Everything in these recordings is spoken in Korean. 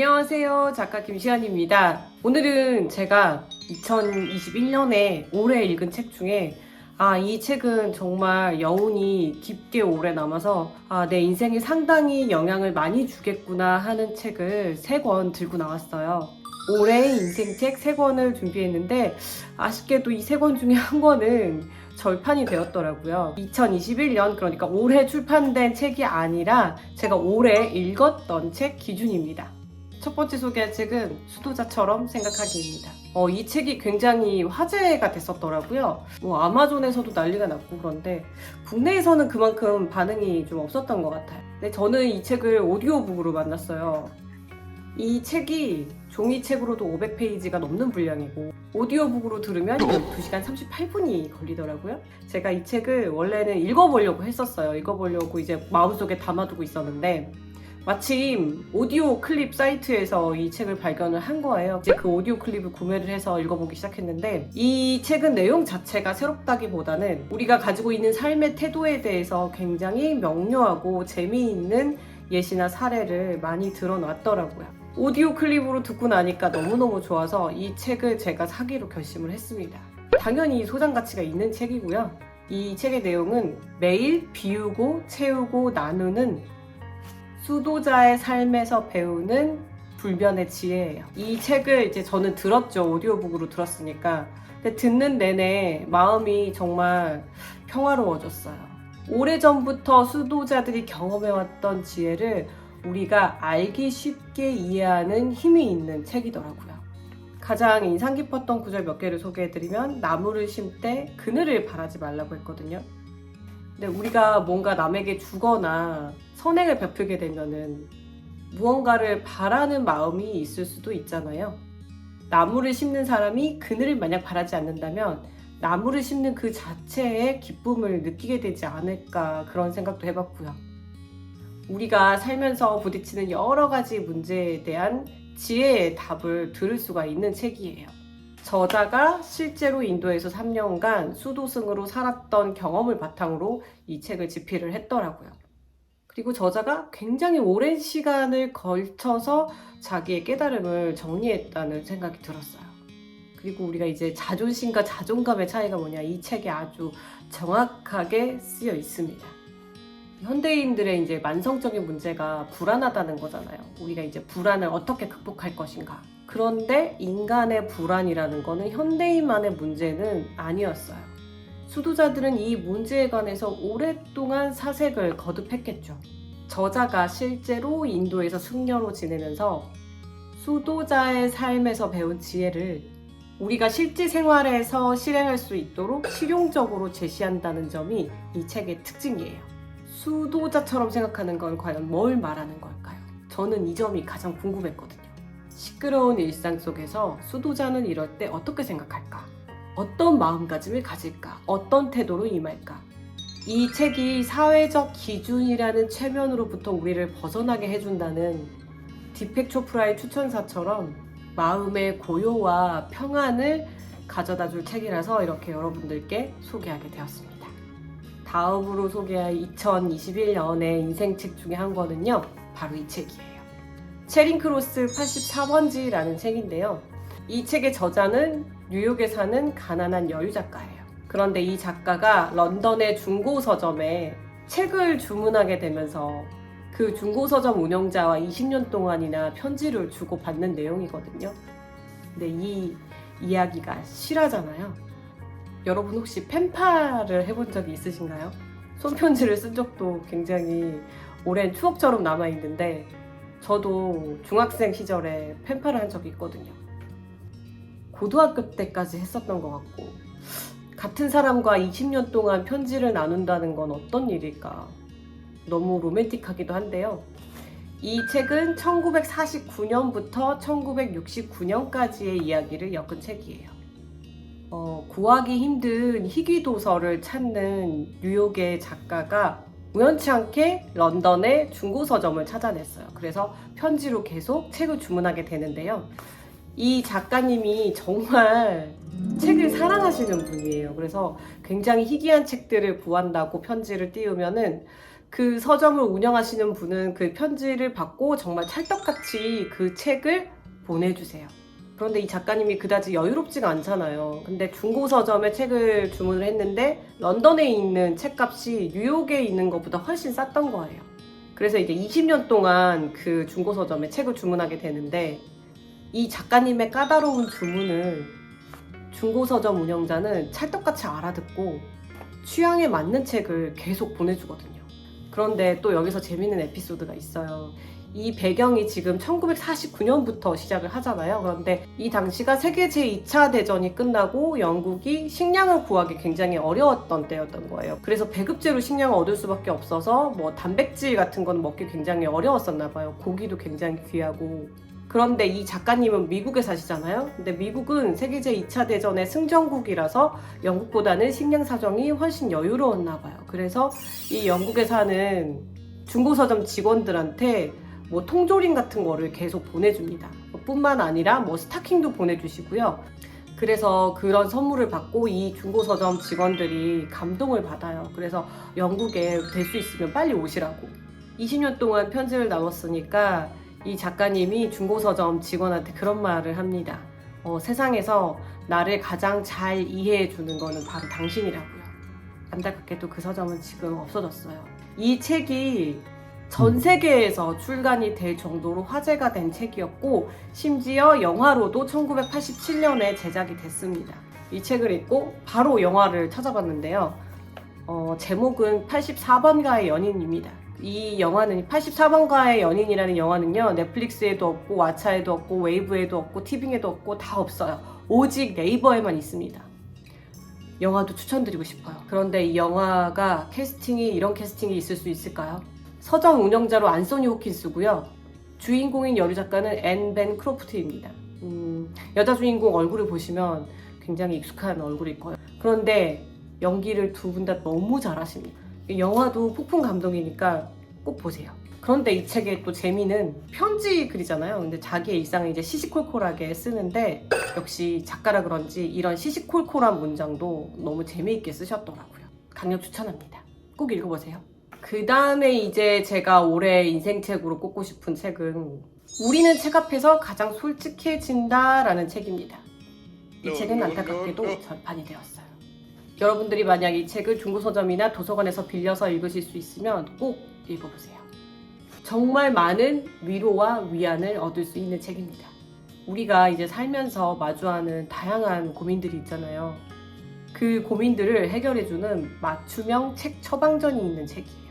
안녕하세요. 작가 김시안입니다. 오늘은 제가 2021년에 올해 읽은 책 중에 아, 이 책은 정말 여운이 깊게 오래 남아서 아, 내 인생에 상당히 영향을 많이 주겠구나 하는 책을 세 권 들고 나왔어요. 올해 인생책 세 권을 준비했는데 아쉽게도 이 세 권 중에 한 권은 절판이 되었더라고요. 2021년 그러니까 올해 출판된 책이 아니라 제가 올해 읽었던 책 기준입니다. 첫 번째 소개할 책은 수도자처럼 생각하기입니다. 어, 이 책이 굉장히 화제가 됐었더라고요. 뭐 아마존에서도 난리가 났고 그런데 국내에서는 그만큼 반응이 좀 없었던 것 같아요. 근데 저는 이 책을 오디오북으로 만났어요. 이 책이 종이책으로도 500페이지가 넘는 분량이고 오디오북으로 들으면 2시간 38분이 걸리더라고요. 제가 이 책을 원래는 읽어보려고 했었어요. 읽어보려고 이제 마음속에 담아두고 있었는데 마침 오디오 클립 사이트에서 이 책을 발견을 한 거예요. 이제 그 오디오 클립을 구매를 해서 읽어보기 시작했는데 이 책은 내용 자체가 새롭다기보다는 우리가 가지고 있는 삶의 태도에 대해서 굉장히 명료하고 재미있는 예시나 사례를 많이 드러놨더라고요. 오디오 클립으로 듣고 나니까 너무너무 좋아서 이 책을 제가 사기로 결심을 했습니다. 당연히 소장 가치가 있는 책이고요. 이 책의 내용은 매일 비우고 채우고 나누는 수도자의 삶에서 배우는 불변의 지혜예요. 이 책을 이제 저는 들었죠. 오디오북으로 들었으니까. 근데 듣는 내내 마음이 정말 평화로워졌어요. 오래전부터 수도자들이 경험해왔던 지혜를 우리가 알기 쉽게 이해하는 힘이 있는 책이더라고요. 가장 인상 깊었던 구절 몇 개를 소개해드리면 나무를 심때 그늘을 바라지 말라고 했거든요. 근데 우리가 뭔가 남에게 주거나 선행을 베풀게 되면은 무언가를 바라는 마음이 있을 수도 있잖아요. 나무를 심는 사람이 그늘을 만약 바라지 않는다면 나무를 심는 그 자체의 기쁨을 느끼게 되지 않을까 그런 생각도 해봤고요. 우리가 살면서 부딪히는 여러 가지 문제에 대한 지혜의 답을 들을 수가 있는 책이에요. 저자가 실제로 인도에서 3년간 수도승으로 살았던 경험을 바탕으로 이 책을 집필을 했더라고요. 그리고 저자가 굉장히 오랜 시간을 걸쳐서 자기의 깨달음을 정리했다는 생각이 들었어요. 그리고 우리가 이제 자존심과 자존감의 차이가 뭐냐 이 책에 아주 정확하게 쓰여 있습니다. 현대인들의 이제 만성적인 문제가 불안하다는 거잖아요. 우리가 이제 불안을 어떻게 극복할 것인가. 그런데 인간의 불안이라는 거는 현대인만의 문제는 아니었어요. 수도자들은 이 문제에 관해서 오랫동안 사색을 거듭했겠죠. 저자가 실제로 인도에서 숙녀로 지내면서 수도자의 삶에서 배운 지혜를 우리가 실제 생활에서 실행할 수 있도록 실용적으로 제시한다는 점이 이 책의 특징이에요. 수도자처럼 생각하는 건 과연 뭘 말하는 걸까요? 저는 이 점이 가장 궁금했거든요. 시끄러운 일상 속에서 수도자는 이럴 때 어떻게 생각할까? 어떤 마음가짐을 가질까? 어떤 태도로 임할까? 이 책이 사회적 기준이라는 최면으로부터 우리를 벗어나게 해준다는 디펙 초프라의 추천사처럼 마음의 고요와 평안을 가져다 줄 책이라서 이렇게 여러분들께 소개하게 되었습니다. 다음으로 소개할 2021년의 인생책 중에 한 권은요, 바로 이 책이에요. 체링 크로스 84번지라는 책인데요. 이 책의 저자는 뉴욕에 사는 가난한 여유 작가예요. 그런데 이 작가가 런던의 중고 서점에 책을 주문하게 되면서 그 중고 서점 운영자와 20년 동안이나 편지를 주고 받는 내용이거든요. 근데 이 이야기가 실화잖아요. 여러분 혹시 펜팔을 해본 적이 있으신가요? 손편지를 쓴 적도 굉장히 오랜 추억처럼 남아 있는데 저도 중학생 시절에 펜팔을 한 적이 있거든요. 고등학교 때까지 했었던 것 같고 같은 사람과 20년 동안 편지를 나눈다는 건 어떤 일일까? 너무 로맨틱하기도 한데요. 이 책은 1949년부터 1969년까지의 이야기를 엮은 책이에요. 어, 구하기 힘든 희귀 도서를 찾는 뉴욕의 작가가 우연치 않게 런던의 중고 서점을 찾아냈어요. 그래서 편지로 계속 책을 주문하게 되는데요. 이 작가님이 정말 책을 사랑하시는 분이에요. 그래서 굉장히 희귀한 책들을 구한다고 편지를 띄우면은 그 서점을 운영하시는 분은 그 편지를 받고 정말 찰떡같이 그 책을 보내주세요. 그런데 이 작가님이 그다지 여유롭지가 않잖아요. 근데 중고 서점에 책을 주문을 했는데 런던에 있는 책값이 뉴욕에 있는 것보다 훨씬 쌌던 거예요. 그래서 이제 20년 동안 그 중고 서점에 책을 주문하게 되는데 이 작가님의 까다로운 주문을 중고 서점 운영자는 찰떡같이 알아듣고 취향에 맞는 책을 계속 보내주거든요. 그런데 또 여기서 재밌는 에피소드가 있어요. 이 배경이 지금 1949년부터 시작을 하잖아요. 그런데 이 당시가 세계 제2차 대전이 끝나고 영국이 식량을 구하기 굉장히 어려웠던 때였던 거예요. 그래서 배급제로 식량을 얻을 수밖에 없어서 뭐 단백질 같은 건 먹기 굉장히 어려웠었나 봐요. 고기도 굉장히 귀하고. 그런데 이 작가님은 미국에 사시잖아요. 근데 미국은 세계 제2차 대전의 승전국이라서 영국보다는 식량 사정이 훨씬 여유로웠나 봐요. 그래서 이 영국에 사는 중고서점 직원들한테 뭐 통조림 같은 거를 계속 보내줍니다. 뿐만 아니라 뭐 스타킹도 보내주시고요. 그래서 그런 선물을 받고 이 중고서점 직원들이 감동을 받아요. 그래서 영국에 될 수 있으면 빨리 오시라고. 20년 동안 편지를 나눴으니까 이 작가님이 중고서점 직원한테 그런 말을 합니다. 어, 세상에서 나를 가장 잘 이해해 주는 거는 바로 당신이라고요. 안타깝게도 그 서점은 지금 없어졌어요. 이 책이 전 세계에서 출간이 될 정도로 화제가 된 책이었고 심지어 영화로도 1987년에 제작이 됐습니다. 이 책을 읽고 바로 영화를 찾아봤는데요. 어, 제목은 84번가의 연인입니다. 이 영화는 84번가의 연인이라는 영화는요 넷플릭스에도 없고 왓챠에도 없고 웨이브에도 없고 티빙에도 없고 다 없어요. 오직 네이버에만 있습니다. 영화도 추천드리고 싶어요. 그런데 이 영화가 캐스팅이 이런 캐스팅이 있을 수 있을까요? 서점 운영자로 안소니 호킨스고요. 주인공인 여류 작가는 앤 벤 크로프트입니다. 음, 여자 주인공 얼굴을 보시면 굉장히 익숙한 얼굴일 거예요. 그런데 연기를 두 분 다 너무 잘하십니다. 이 영화도 폭풍 감동이니까 꼭 보세요. 그런데 이 책의 또 재미는 편지 글이잖아요. 근데 자기의 일상을 이제 시시콜콜하게 쓰는데 역시 작가라 그런지 이런 시시콜콜한 문장도 너무 재미있게 쓰셨더라고요. 강력 추천합니다. 꼭 읽어보세요. 그 다음에 이제 제가 올해 인생책으로 꼽고 싶은 책은 우리는 책 앞에서 가장 솔직해진다라는 책입니다. 이 책은 안타깝게도 절판이 되었어요. 여러분들이 만약 이 책을 중고 서점이나 도서관에서 빌려서 읽으실 수 있으면 꼭 읽어보세요. 정말 많은 위로와 위안을 얻을 수 있는 책입니다. 우리가 이제 살면서 마주하는 다양한 고민들이 있잖아요. 그 고민들을 해결해주는 맞춤형 책 처방전이 있는 책이에요.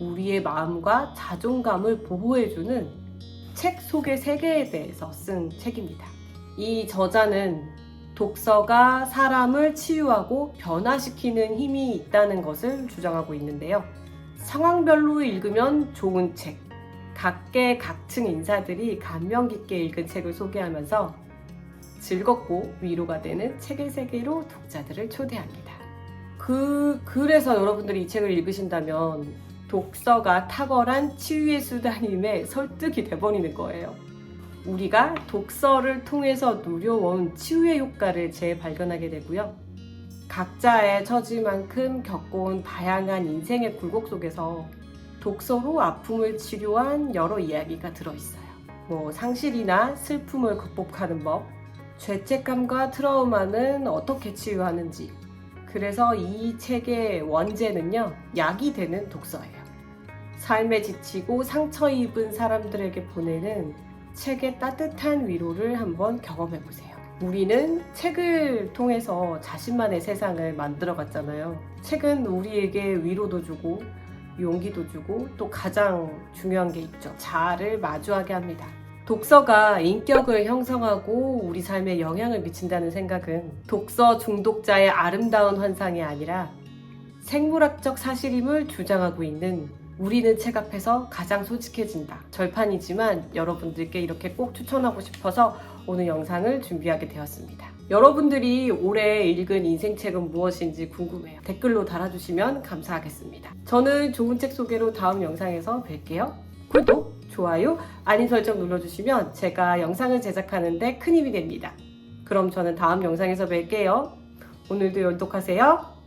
우리의 마음과 자존감을 보호해주는 책 속의 세계에 대해서 쓴 책입니다. 이 저자는 독서가 사람을 치유하고 변화시키는 힘이 있다는 것을 주장하고 있는데요. 상황별로 읽으면 좋은 책, 각계각층 인사들이 감명 깊게 읽은 책을 소개하면서 즐겁고 위로가 되는 책의 세계로 독자들을 초대합니다. 그, 그래서 여러분들이 이 책을 읽으신다면 독서가 탁월한 치유의 수단임에 설득이 돼버리는 거예요. 우리가 독서를 통해서 누려온 치유의 효과를 재발견하게 되고요. 각자의 처지만큼 겪어온 다양한 인생의 굴곡 속에서 독서로 아픔을 치료한 여러 이야기가 들어있어요. 뭐 상실이나 슬픔을 극복하는 법, 죄책감과 트라우마는 어떻게 치유하는지. 그래서 이 책의 원제는요, 약이 되는 독서예요. 삶에 지치고 상처 입은 사람들에게 보내는 책의 따뜻한 위로를 한번 경험해 보세요. 우리는 책을 통해서 자신만의 세상을 만들어 갔잖아요. 책은 우리에게 위로도 주고 용기도 주고 또 가장 중요한 게 있죠. 자아를 마주하게 합니다. 독서가 인격을 형성하고 우리 삶에 영향을 미친다는 생각은 독서 중독자의 아름다운 환상이 아니라 생물학적 사실임을 주장하고 있는 우리는 책 앞에서 가장 솔직해진다. 절판이지만 여러분들께 이렇게 꼭 추천하고 싶어서 오늘 영상을 준비하게 되었습니다. 여러분들이 올해 읽은 인생책은 무엇인지 궁금해요. 댓글로 달아주시면 감사하겠습니다. 저는 좋은 책 소개로 다음 영상에서 뵐게요. 구독, 좋아요, 알림 설정 눌러주시면 제가 영상을 제작하는데 큰 힘이 됩니다. 그럼 저는 다음 영상에서 뵐게요. 오늘도 연독하세요.